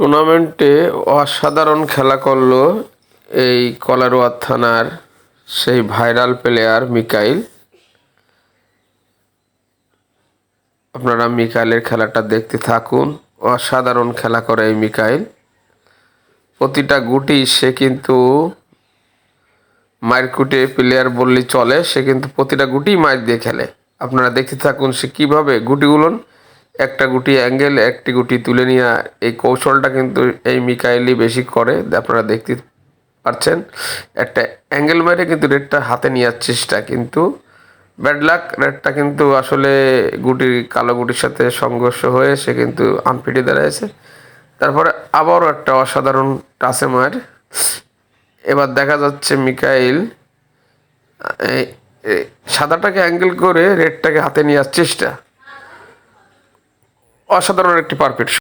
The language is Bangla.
টুর্নামেন্টে অসাধারণ খেলা করল এই কলারোয়া থানার সেই ভাইরাল প্লেয়ার মিকাইল। আপনারা মিকাইলের খেলাটা দেখতে থাকুন। অসাধারণ খেলা করে এই মিকাইল। প্রতিটা গুটি সে কিন্তু মায়ের কুটে প্লেয়ার বললেই চলে, সে কিন্তু প্রতিটা গুটি মায়ের দিয়ে খেলে। আপনারা দেখতে থাকুন সে কীভাবে গুটিগুলো একটা গুটি অ্যাঙ্গেল, একটি গুটি তুলে নিয়ে, এই কৌশলটা কিন্তু এই মিকাইলই বেশি করে, আপনারা দেখতে পাচ্ছেন। একটা অ্যাঙ্গেল মেরে কিন্তু রেডটা হাতে নেওয়ার চেষ্টা কিন্তু ব্যাড লাক রেডটা কিন্তু আসলে গুটির, কালো গুটির সাথে সংঘর্ষ হয়ে সে কিন্তু আনফিটে দাঁড়াইছে। তারপরে আবারও একটা অসাধারণ টাসে মার। এবার দেখা যাচ্ছে মিকাইল সাদাটাকে অ্যাঙ্গেল করে রেডটাকে হাতে নেওয়ার চেষ্টা অসাধারণ একটি পারফেক্ট